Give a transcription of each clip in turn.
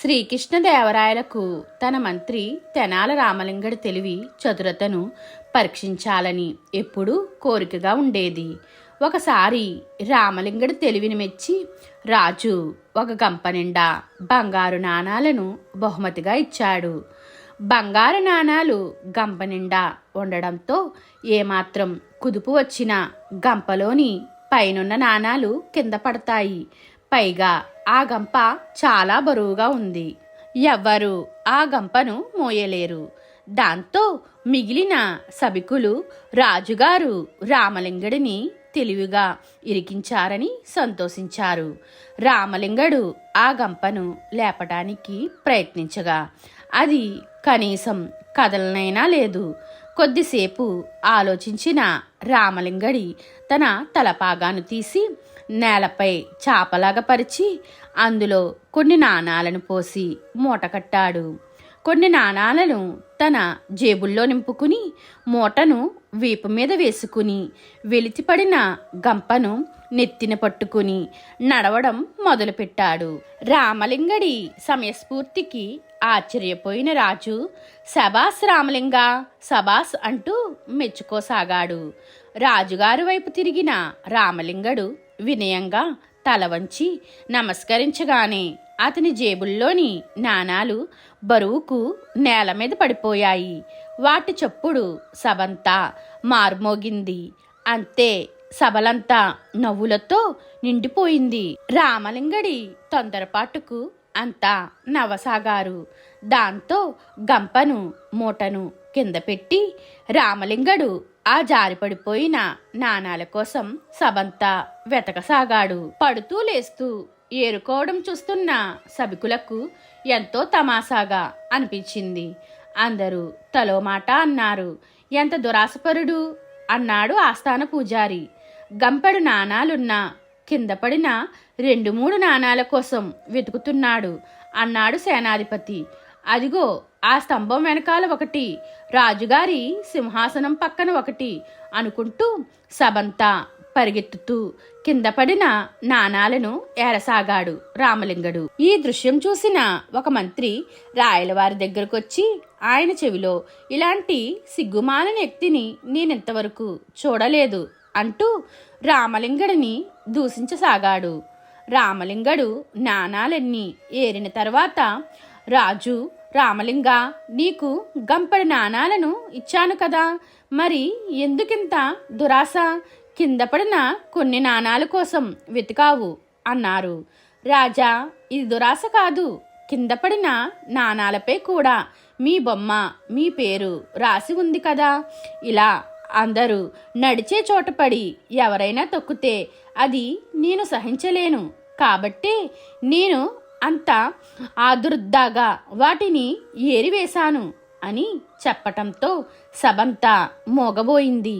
శ్రీకృష్ణదేవరాయలకు తన మంత్రి తెనాల రామలింగడి తెలివి చతురతను పరీక్షించాలని ఎప్పుడూ కోరికగా ఉండేది. ఒకసారి రామలింగడి తెలివిని మెచ్చి రాజు ఒక గంప నిండా బంగారు నాణాలను బహుమతిగా ఇచ్చాడు. బంగారు నాణాలు గంప నిండా ఉండడంతో ఏమాత్రం కుదుపు వచ్చినా గంపలోని పైనున్న నాణాలు కింద పడతాయి. పైగా ఆ గంప చాలా బరువుగా ఉంది. ఎవ్వరు ఆ గంపను మోయలేరు. దాంతో మిగిలిన సభికులు రాజుగారు రామలింగడిని తెలివిగా ఇరికించారని సంతోషించారు. రామలింగడు ఆ గంపను లేపడానికి ప్రయత్నించగా అది కనీసం కదలనైనా లేదు. కొద్దిసేపు ఆలోచించిన రామలింగడి తన తలపాగాను తీసి నేలపై చాపలాగా పరిచి అందులో కొన్ని నాణాలను పోసి మూట కట్టాడు కొన్ని నాణాలను తన జేబుల్లో నింపుకుని మూటను వీపు మీద వేసుకుని వెలితిపడిన గంపను నెత్తిన పట్టుకుని నడవడం మొదలుపెట్టాడు. రామలింగడి సమయస్ఫూర్తికి ఆశ్చర్యపోయిన రాజు సబాస్ రామలింగ సబాస్ అంటూ మెచ్చుకోసాగాడు. రాజుగారి వైపు తిరిగిన రామలింగడు వినయంగా తల వంచి నమస్కరించగానే అతని జేబుల్లోని నాణాలు బరువుకు నేల మీద పడిపోయాయి. వాటి చప్పుడు సభంతా మార్మోగింది. అంతే సభలంతా నవ్వులతో నిండిపోయింది. రామలింగడి తొందరపాటుకు అంతా నవ్వసాగారు దాంతో గంపను మూటను కింద పెట్టి రామలింగడు ఆ జారిపడిపోయిన నాణాల కోసం సభంతా వెతకసాగాడు. పడుతూ లేస్తూ ఏరుకోవడం చూస్తున్న సభికులకు ఎంతో తమాషాగా అనిపించింది. అందరూ తలో మాట అన్నారు. ఎంత దురాసపరుడు అన్నాడు ఆస్థాన పూజారి. గంపెడు నాణాలున్న కింద పడిన రెండు మూడు నాణాల కోసం వెతుకుతున్నాడు అన్నాడు సేనాధిపతి. అదిగో ఆ స్తంభం వెనకాల ఒకటి రాజుగారి సింహాసనం పక్కన ఒకటి అనుకుంటూ సభంతా పరిగెత్తుతూ కింద పడిన నాణాలను ఏరసాగాడు రామలింగడు. ఈ దృశ్యం చూసిన ఒక మంత్రి రాయలవారి దగ్గరకొచ్చి ఆయన చెవిలో ఇలాంటి సిగ్గుమాలిన వ్యక్తిని నేనింతవరకు చూడలేదు అంటూ రామలింగడిని దూషించసాగాడు. రామలింగడు నాణాలన్నీ ఏరిన తర్వాత రాజు రామలింగ నీకు గంపడి నాణాలను ఇచ్చాను కదా మరి ఎందుకింత దురాశ? కింద పడిన కొన్ని నాణాల కోసం వెతికావు అన్నారు. రాజా ఇది దురాశ కాదు. కింద పడిన నాణాలపై కూడా మీ బొమ్మ మీ పేరు రాసి ఉంది కదా. ఇలా అందరూ నడిచే చోట పడి ఎవరైనా తొక్కితే అది నేను సహించలేను. కాబట్టి నేను అంత ఆదుర్దాగా వాటిని ఏరివేశాను అని చెప్పటంతో సబంతా మోగబోయింది.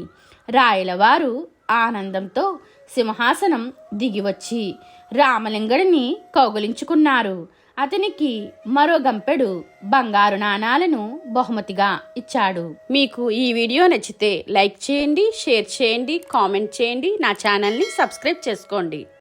రాయలవారు ఆనందంతో సింహాసనం దిగివచ్చి రామలింగడిని కౌగులించుకున్నారు. అతనికి మరో గంపెడు బంగారు నాణాలను బహుమతిగా ఇచ్చాడు. మీకు ఈ వీడియో నచ్చితే లైక్ చేయండి షేర్ చేయండి కామెంట్ చేయండి. నా ఛానల్ని సబ్స్క్రైబ్ చేసుకోండి.